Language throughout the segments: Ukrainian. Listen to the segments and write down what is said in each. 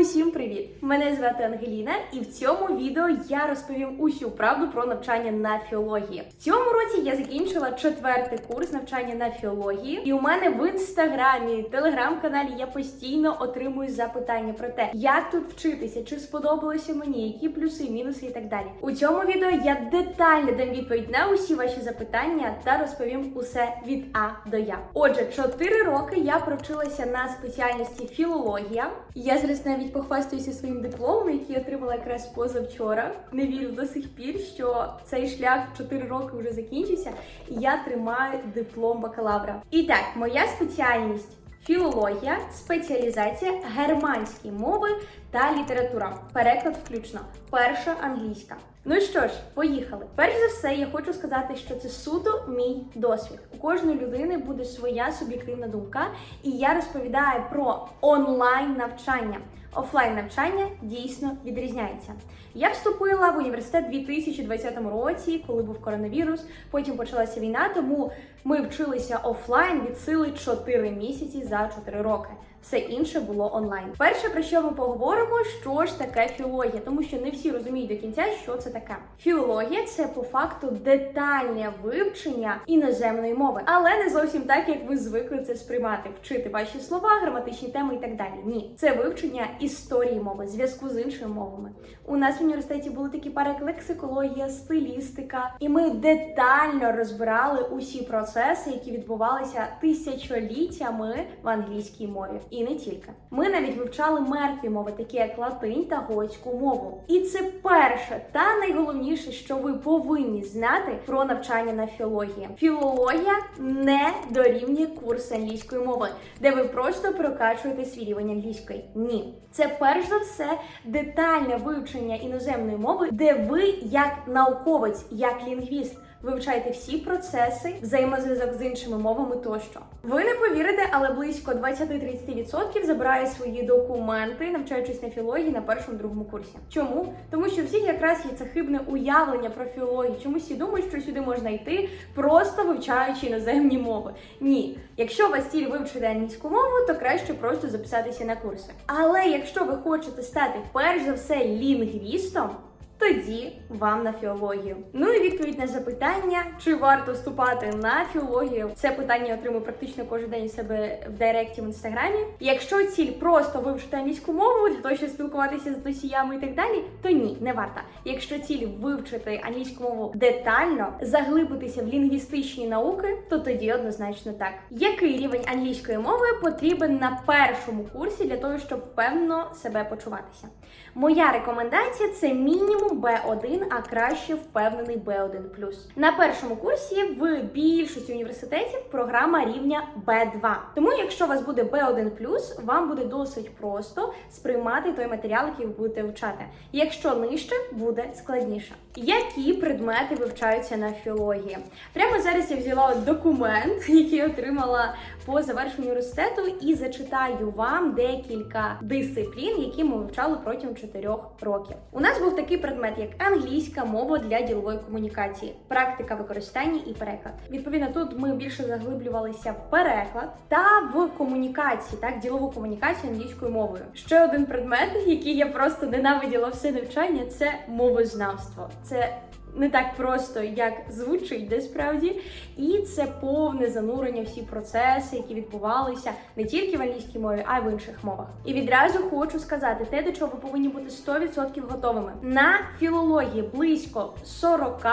Усім привіт! Мене звати Ангеліна, і в цьому відео я розповім усю правду про навчання на філології. В цьому році я закінчила четвертий курс навчання на філології, і у мене в інстаграмі, телеграм-каналі я постійно отримую запитання про те, як тут вчитися, чи сподобалося мені, які плюси, мінуси і так далі. У цьому відео я детально дам відповідь на усі ваші запитання та розповім усе від А до Я. Отже, 4 роки я провчилася на спеціальності філологія. Я зараз навіть похвастаюся своїм дипломом, який отримала якраз позавчора. Не вірю до сих пір, що цей шлях в 4 роки вже закінчився, і я тримаю диплом бакалавра. І так, моя спеціальність. Філологія, спеціалізація германські мови та література. Переклад включно. Перша англійська. Ну що ж, поїхали. Перш за все, я хочу сказати, що це суто мій досвід. У кожної людини буде своя суб'єктивна думка, і я розповідаю про онлайн навчання. Офлайн навчання дійсно відрізняється. Я вступила в університет у 2020 році, коли був коронавірус. Потім почалася війна, тому ми вчилися офлайн від сили 4 місяці за 4 роки. Все інше було онлайн. Перше про що ми поговоримо, що ж таке філологія, тому що не всі розуміють до кінця, що це таке. Філологія це по факту детальне вивчення іноземної мови, але не зовсім так, як ви звикли це сприймати, вчити ваші слова, граматичні теми і так далі. Ні, це вивчення історії мови, зв'язку з іншими мовами. У нас в університеті були такі пари як лексикологія, стилістика, і ми детально розбирали усі процеси, які відбувалися тисячоліттями в англійській мові. І не тільки. Ми навіть вивчали мертві мови, такі як латинь та готську мову. І це перше та найголовніше, що ви повинні знати про навчання на філології. Філологія не дорівнює курс англійської мови, де ви просто прокачуєте свій рівень англійської. Ні, це перш за все детальне вивчення іноземної мови, де ви, як науковець, як лінгвіст, вивчаєте всі процеси, взаємозв'язок з іншими мовами тощо. Ви не повірите, але близько 20-30% забирає свої документи, навчаючись на філології на першому другому курсі. Чому? Тому що всіх якраз є це хибне уявлення про філологію. Чомусь всі думають, що сюди можна йти, просто вивчаючи іноземні мови. Ні, якщо у вас ціль вивчити англійську мову, то краще просто записатися на курси. Але якщо ви хочете стати перш за все лінгвістом. Тоді вам на філологію. Ну і відповідь на запитання, чи варто вступати на філологію. Це питання я отримую практично кожен день у себе в директі в інстаграмі. Якщо ціль просто вивчити англійську мову для того, щоб спілкуватися з носіями і так далі, то ні, не варто. Якщо ціль вивчити англійську мову детально, заглибитися в лінгвістичні науки, то тоді однозначно так. Який рівень англійської мови потрібен на першому курсі для того, щоб впевнено себе почуватися? Моя рекомендація це мінімум. B1, а краще впевнений B1+. На першому курсі в більшості університетів програма рівня B2. Тому, якщо у вас буде B1+, вам буде досить просто сприймати той матеріал, який ви будете вивчати. Якщо нижче, буде складніше. Які предмети вивчаються на філології? Прямо зараз я взяла документ, який отримала по завершенню університету, і зачитаю вам декілька дисциплін, які ми вивчали протягом 4 років. У нас був такий предмет, як англійська мова для ділової комунікації, практика використання і переклад. Відповідно, тут ми більше заглиблювалися в переклад та в комунікації, так ділову комунікацію англійською мовою. Ще один предмет, який я просто ненавиділа все навчання, це мовознавство. Це не так просто, як звучить де справді, і це повне занурення всі процеси, які відбувалися не тільки в англійській мові, а й в інших мовах. І відразу хочу сказати, те, до чого ви повинні бути 100% готовими. На філології близько 40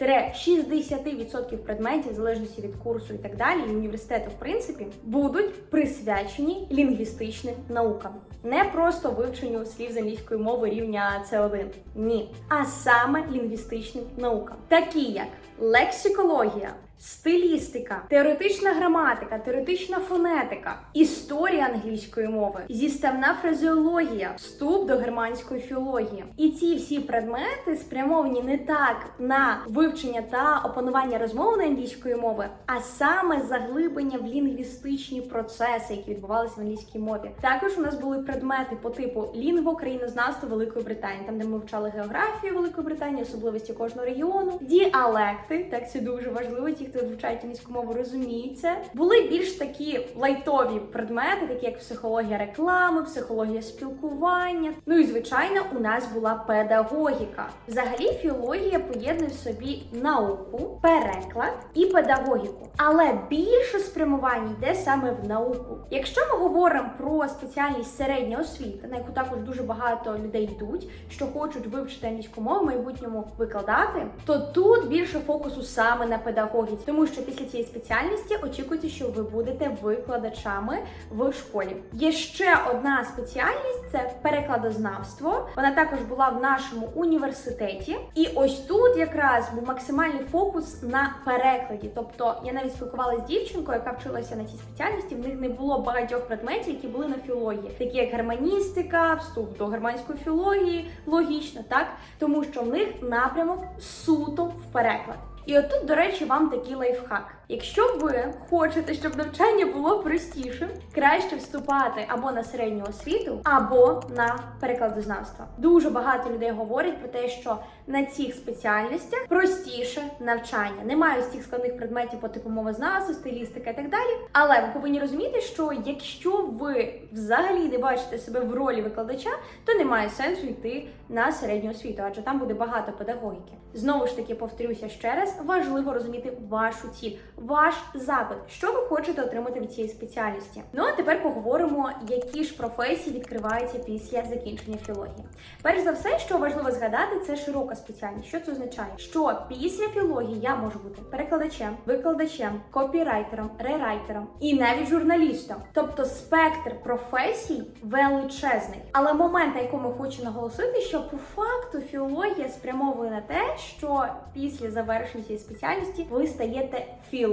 60% предметів, в залежності від курсу і так далі, і університету, в принципі, будуть присвячені лінгвістичним наукам, не просто вивченню слів з англійської мови рівня С1. Ні, а саме лінгвістичним наукам, такі як лексикологія. Стилістика, теоретична граматика, теоретична фонетика, історія англійської мови, зіставна фразеологія, вступ до германської філології. І ці всі предмети спрямовані не так на вивчення та опанування розмовної англійської мови, а саме заглиблення в лінгвістичні процеси, які відбувалися в англійській мові. Також у нас були предмети по типу лінгво, країнознавство Великої Британії, там де ми вивчали географію Великої Британії, особливості кожного регіону, діалекти, так це дуже важливо. Ті, хто вивчає англійську мову, розуміють це. Були більш такі лайтові предмети, такі як психологія реклами, психологія спілкування. Ну і звичайно, у нас була педагогіка. Взагалі, філологія поєднує в собі науку, переклад і педагогіку, але більше спрямування йде саме в науку. Якщо ми говоримо про спеціальність середня освіта, на яку також дуже багато людей йдуть, що хочуть вивчити англійську мову в майбутньому викладати, то тут більше фокусу саме на педагогіці, тому що після цієї спеціальності очікується, що ви будете викладачами в школі. Є ще одна спеціальність це перекладознавство. Вона також була в нашому університеті, і ось тут якраз був максимальний фокус на перекладі. Тобто я навіть спілкувалася з дівчинкою, яка вчилася на цій спеціальності. В них не було багатьох предметів, які були на філології, такі як германістика, вступ до германської філології, логічно, так тому що в них напрямок суто в переклад. І отут, до речі, вам такий лайфхак. Якщо ви хочете, щоб навчання було простішим, краще вступати або на середню освіту, або на перекладознавство. Дуже багато людей говорять про те, що на цих спеціальностях простіше навчання. Немає цих складних предметів по типу мовознавства, стилістика і так далі. Але ви повинні розуміти, що якщо ви взагалі не бачите себе в ролі викладача, то немає сенсу йти на середню освіту, адже там буде багато педагогіки. Знову ж таки, повторюся ще раз, важливо розуміти вашу ціль, ваш запит, що ви хочете отримати від цієї спеціальності. Ну а тепер поговоримо, які ж професії відкриваються після закінчення філології. Перш за все, що важливо згадати, це широка спеціальність. Що це означає? Що після філології я можу бути перекладачем, викладачем, копірайтером, рерайтером і навіть журналістом. Тобто спектр професій величезний. Але момент, на якому хочу наголосити, що по факту філологія спрямовує на те, що після завершення цієї спеціальності ви стаєте філологом,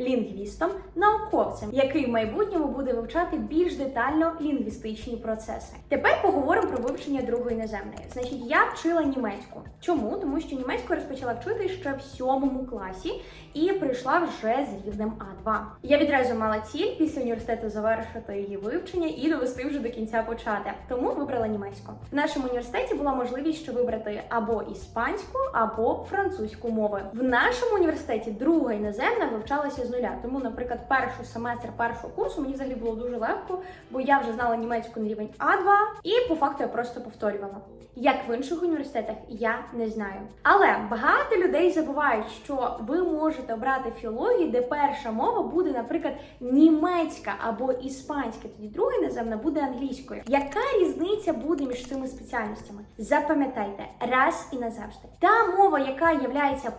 лінгвістом, науковцем, який в майбутньому буде вивчати більш детально лінгвістичні процеси. Тепер поговоримо про вивчення другої іноземної. Значить, я вчила німецьку. Чому? Тому що німецьку розпочала вчити ще в сьомому класі і прийшла вже з рівнем А2. Я відразу мала ціль після університету завершити її вивчення і довести вже до кінця почати. Тому вибрала німецьку. В нашому університеті була можливість ще вибрати або іспанську, або французьку мови. В нашому університеті друга іноземна вивчалася з нуля. Тому, наприклад, перший семестр першого курсу мені взагалі було дуже легко, бо я вже знала німецьку на рівень А2, і по факту я просто повторювала. Як в інших університетах, я не знаю. Але багато людей забувають, що ви можете обрати філологію, де перша мова буде, наприклад, німецька або іспанська, тоді друга іноземна буде англійською. Яка різниця буде між цими спеціальностями? Запам'ятайте раз і назавжди. Та мова, яка є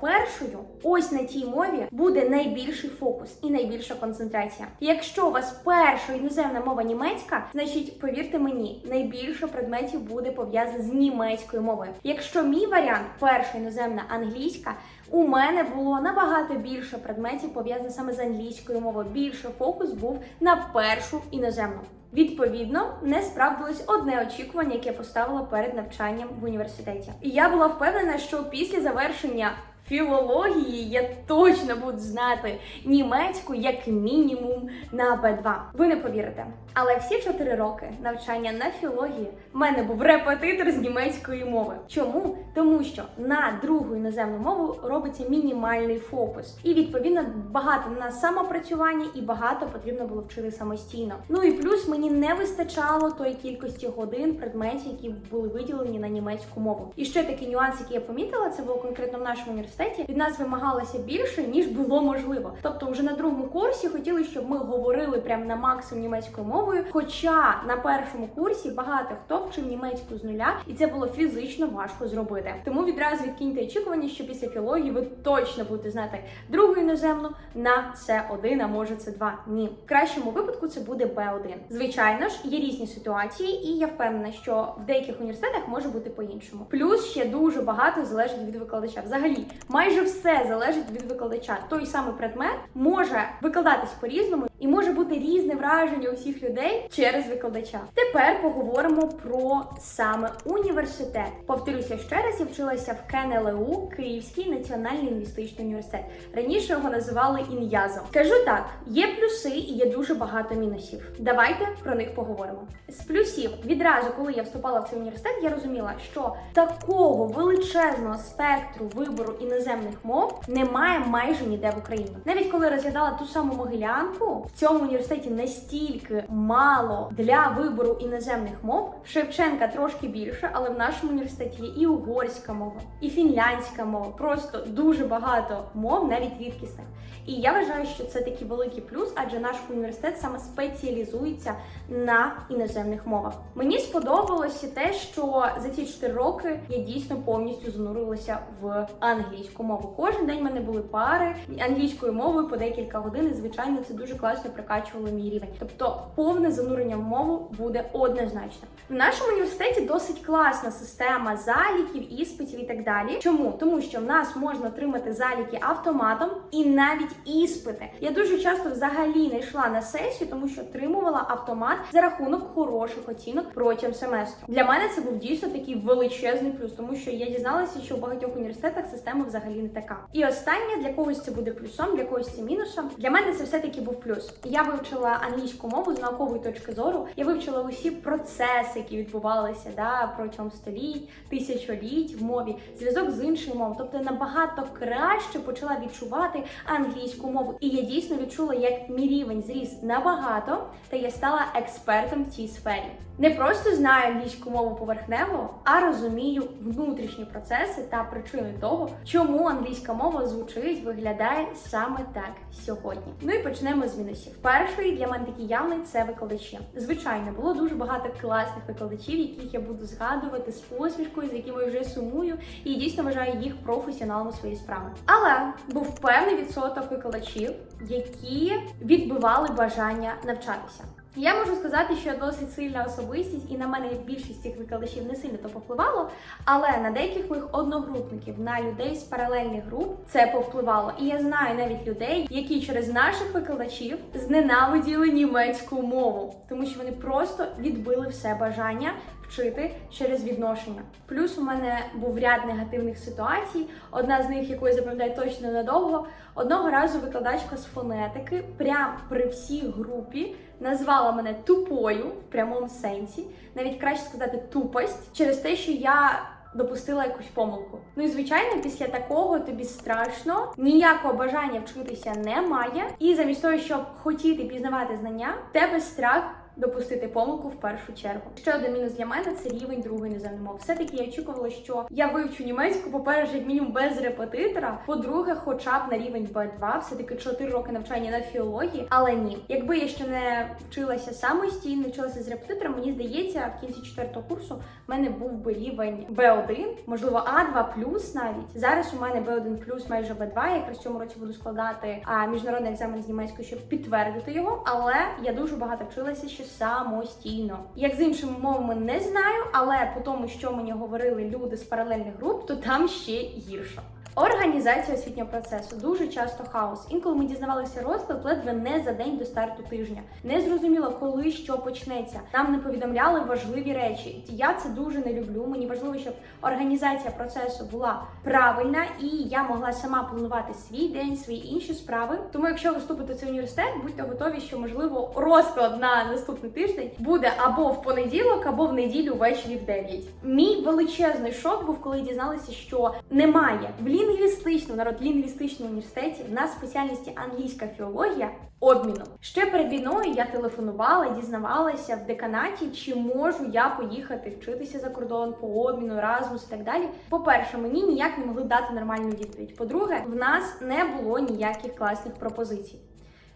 першою, ось на тій мові буде найбільший фокус і найбільша концентрація. Якщо у вас перша іноземна мова німецька, значить, повірте мені, найбільше предметів буде пов'язано з німецькою мовою. Якщо мій варіант перша іноземна англійська, у мене було набагато більше предметів пов'язаних саме з англійською мовою. Більше фокус був на першу іноземну. Відповідно, не справдилось одне очікування, яке я поставила перед навчанням в університеті. І я була впевнена, що після завершення філології я точно буду знати німецьку як мінімум на Б2. Ви не повірите. Але всі чотири роки навчання на філології в мене був репетитор з німецької мови. Чому? Тому що на другу іноземну мову робиться мінімальний фокус, і відповідно багато на самопрацювання і багато потрібно було вчити самостійно. Ну і плюс мені не вистачало тої кількості годин предметів, які були виділені на німецьку мову. І ще такий нюанс, який я помітила, це було конкретно в нашому університеті. Від нас вимагалося більше ніж було можливо. Тобто, вже на другому курсі хотіли, щоб ми говорили прямо на максимум німецькою мовою. Хоча на першому курсі багато хто вчив німецьку з нуля, і це було фізично важко зробити. Тому відразу відкиньте очікування, що після філології ви точно будете знати другу іноземну на С1, а може С2. Ні, в кращому випадку це буде Б1. Звичайно ж, є різні ситуації, і я впевнена, що в деяких університетах може бути по-іншому. Плюс ще дуже багато залежить від викладача. Взагалі, майже все залежить від викладача. Той самий предмет може викладатись по-різному. І може бути різне враження у всіх людей через викладача. Тепер поговоримо про саме університет. Повторюся ще раз, я вчилася в КНЛУ, Київський національний лінгвістичний університет. Раніше його називали ін'язом. Кажу так: є плюси і є дуже багато мінусів. Давайте про них поговоримо. З плюсів відразу, коли я вступала в цей університет, я розуміла, що такого величезного спектру вибору іноземних мов немає майже ніде в Україні. Навіть коли розглядала ту саму Могилянку, в цьому університеті настільки мало для вибору іноземних мов. В Шевченка трошки більше, але в нашому університеті є і угорська мова, і фінляндська мова. Просто дуже багато мов, навіть рідкісних. І я вважаю, що це такий великий плюс, адже наш університет саме спеціалізується на іноземних мовах. Мені сподобалося те, що за ці 4 роки я дійсно повністю занурилася в англійську мову. Кожен день в мене були пари англійською мовою по декілька годин. і, Звичайно, це дуже класно прокачувало мій рівень. Тобто, повне занурення в мову буде однозначно. В нашому університеті досить класна система заліків, іспитів і так далі. Чому? Тому що в нас можна отримати заліки автоматом і навіть іспити. Я дуже часто взагалі не йшла на сесію, тому що отримувала автомат за рахунок хороших оцінок протягом семестру. Для мене це був дійсно такий величезний плюс, тому що я дізналася, що в багатьох університетах система взагалі не така. І останнє для когось це буде плюсом, для когось це мінусом. Для мене це все таки був плюс. Я вивчила англійську мову з наукової точки зору. Я вивчила усі процеси, які відбувалися да, протягом століть, тисячоліть в мові, зв'язок з іншою мовою. Тобто набагато краще почала відчувати англійську мову. І я дійсно відчула, як мій рівень зріс набагато, та я стала експертом в цій сфері. Не просто знаю англійську мову поверхнево, а розумію внутрішні процеси та причини того, чому англійська мова звучить, виглядає саме так сьогодні. Ну і почнемо з мінусів. Перший для мене такий явний це викладачі. Звичайно, було дуже багато класних викладачів, яких я буду згадувати з посмішкою, з якими вже сумую, і дійсно вважаю їх професіоналом своєї справи. Але був певний відсоток викладачів, які відбивали бажання навчатися. Я можу сказати, що я досить сильна особистість, і на мене більшість цих викладачів не сильно то повпливало. Але на деяких моїх одногрупників, на людей з паралельних груп це повпливало. І я знаю навіть людей, які через наших викладачів зненавиділи німецьку мову, тому що вони просто відбили все бажання вчити через відношення. Плюс у мене був ряд негативних ситуацій. Одна з них, яку я запам'ятаю точно надовго. Одного разу викладачка з фонетики, прямо при всій групі, назвала мене тупою в прямому сенсі, навіть краще сказати тупость, через те, що я. Допустила якусь помилку. Ну і звичайно, після такого тобі страшно, ніякого бажання вчитися немає. І замість того, щоб хотіти пізнавати знання, в тебе страх допустити помилку в першу чергу. Ще один мінус для мене це рівень другої іноземної мови. Все-таки я очікувала, що я вивчу німецьку, по-перше, як мінімум без репетитора. По-друге, хоча б на рівень B2, все таки 4 роки навчання на філології. Але ні, якби я ще не вчилася самостійно, вчилася з репетитором, мені здається, в кінці четвертого курсу в мене був би рівень B1, можливо, А2 навіть. Зараз у мене B1 майже B2, Я якраз цьому році буду складати а, міжнародний екзамен з німецької, щоб підтвердити його. Але я дуже багато вчилася ще самостійно. Як з іншими мовами не знаю, але по тому, що мені говорили люди з паралельних груп, то там ще гірше. Організація освітнього процесу дуже часто хаос. Інколи ми дізнавалися розклад ледве не за день до старту тижня. Не зрозуміло, коли що почнеться. Нам не повідомляли важливі речі. Я це дуже не люблю. Мені важливо, щоб організація процесу була правильна і я могла сама планувати свій день, свої інші справи. Тому, якщо ви вступите в цей університет, будьте готові, що можливо розклад на наступний тиждень буде або в понеділок, або в неділю ввечері в 9. Мій величезний шок був, коли дізналися, що немає в лінгвістичному народ лінгвістичному університеті на спеціальності англійська філологія обміну. Ще перед війною я телефонувала, дізнавалася в деканаті, чи можу я поїхати вчитися за кордон по обміну, размус і так далі. По-перше, мені ніяк не могли дати нормальну відповідь. По-друге, в нас не було ніяких класних пропозицій.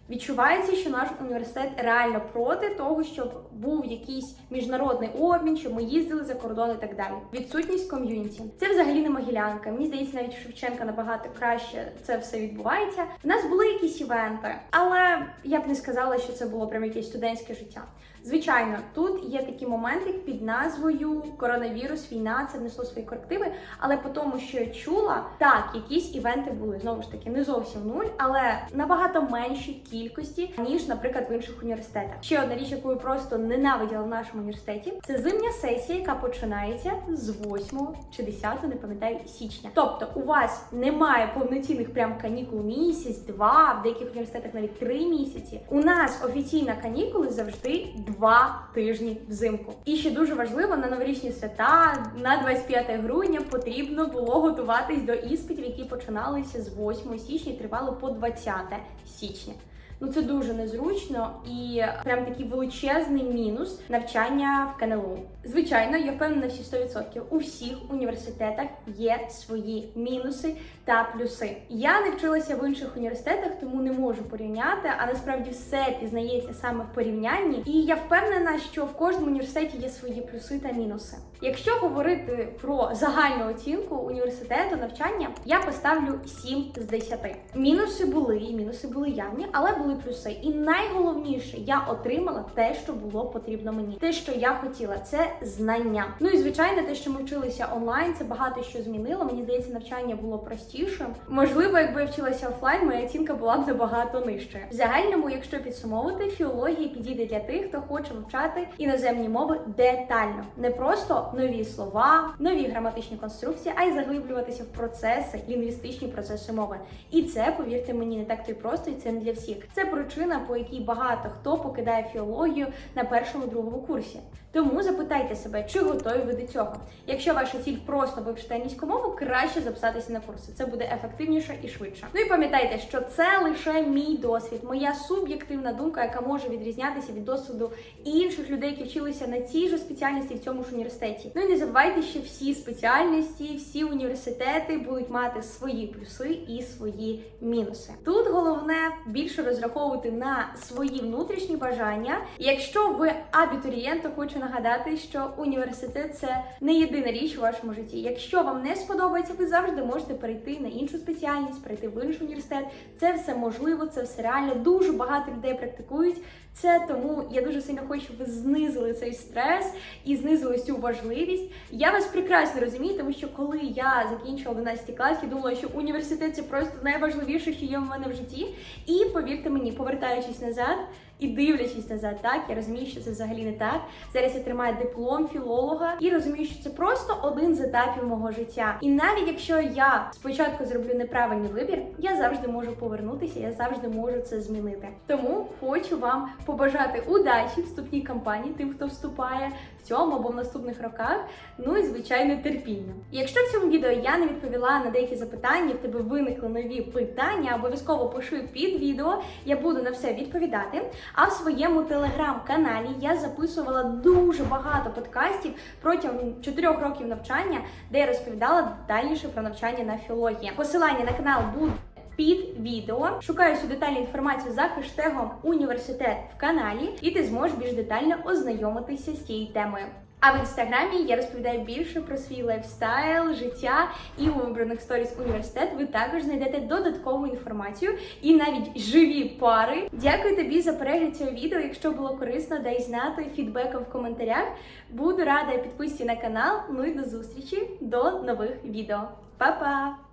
Відчувається, що наш університет реально проти того, щоб був якийсь міжнародний обмін, щоб ми їздили за кордон і так далі. Відсутність ком'юніті це взагалі не могилянка. Мені здається, навіть Шевченка набагато краще це все відбувається. В нас були якісь івенти, але я б не сказала, що це було прям якесь студентське життя. Звичайно, тут є такі моменти під назвою коронавірус, війна, це внесло свої корективи. Але по тому, що я чула, так, якісь івенти були знову ж таки не зовсім нуль, але набагато меншій кількості, ніж, наприклад, в інших університетах. Ще одна річ, яку я просто ненавиділа в нашому університеті, це зимня сесія, яка починається з 8 чи 10, не пам'ятаю, січня. Тобто, у вас немає повноцінних прям канікул місяць, два, в деяких університетах навіть три місяці. У нас офіційна канікули завжди два тижні взимку. І ще дуже важливо на новорічні свята на 25 грудня потрібно було готуватись до іспитів, які починалися з 8 січня і тривали по 20 січня. Ну це дуже незручно і прям такий величезний мінус навчання в КНЛУ. Звичайно, я впевнена всі 100%. У всіх університетах є свої мінуси та плюси. Я не вчилася в інших університетах, тому не можу порівняти. А насправді все пізнається саме в порівнянні. І я впевнена, що в кожному університеті є свої плюси та мінуси. Якщо говорити про загальну оцінку університету навчання, я поставлю 7 з 10. Мінуси були, і мінуси були явні, але були плюси. І найголовніше, я отримала те, що було потрібно мені. Те, що я хотіла, це знання. Ну і звичайно, те, що ми вчилися онлайн, це багато що змінило. Мені здається, навчання було простішим. Можливо, якби я вчилася офлайн, моя оцінка була б набагато нижче. В загальному, якщо підсумовувати, філологія підійде для тих, хто хоче вивчати іноземні мови детально, не просто нові слова, нові граматичні конструкції, а й заглиблюватися в процеси, лінгвістичні процеси мови. І це, повірте мені, не так то й просто, і це не для всіх. Це причина, по якій багато хто покидає філологію на першому другому курсі. Тому запитайте себе, чи готові ви до цього. Якщо ваша ціль просто вивчити англійську мову, краще записатися на курси. Це буде ефективніше і швидше. Ну і пам'ятайте, що це лише мій досвід, моя суб'єктивна думка, яка може відрізнятися від досвіду інших людей, які вчилися на цій же спеціальності в цьому ж університеті. Ну і не забувайте, що всі спеціальності, всі університети будуть мати свої плюси і свої мінуси. Тут головне більше розраховувати на свої внутрішні бажання. Якщо ви абітурієнт, то хочу нагадати, що університет це не єдина річ у вашому житті. Якщо вам не сподобається, ви завжди можете перейти на іншу спеціальність, перейти в інший університет. Це все можливо, це все реально. Дуже багато людей практикують це. Тому я дуже сильно хочу, щоб ви знизили цей стрес і знизили цю важливість. Я вас прекрасно розумію, тому що коли я закінчила 11 клас, я думала, що університет це просто найважливіше, що є в мене в житті. І повірте мені, повертаючись назад. І дивлячись назад, так я розумію, що це взагалі не так. Зараз я тримаю диплом філолога і розумію, що це просто один з етапів мого життя. І навіть якщо я спочатку зроблю неправильний вибір, я завжди можу повернутися, я завжди можу це змінити. Тому хочу вам побажати удачі вступній кампанії, тим, хто вступає в цьому або в наступних роках. Ну і звичайно терпіння. Якщо в цьому відео я не відповіла на деякі запитання, в тебе виникли нові питання, обов'язково пиши під відео. Я буду на все відповідати. А в своєму телеграм-каналі я записувала дуже багато подкастів протягом 4 років навчання, де я розповідала детальніше про навчання на філології. Посилання на канал буде. Під відео шукаю всю детальну інформацію за хештегом університет в каналі, і ти зможеш більш детально ознайомитися з цією темою. А в інстаграмі я розповідаю більше про свій лайфстайл, життя і у вибраних сторіс університет ви також знайдете додаткову інформацію і навіть живі пари. Дякую тобі за перегляд цього відео. Якщо було корисно, дай знати фідбеком в коментарях. Буду рада підписці на канал. Ну і до зустрічі до нових відео. Па-па!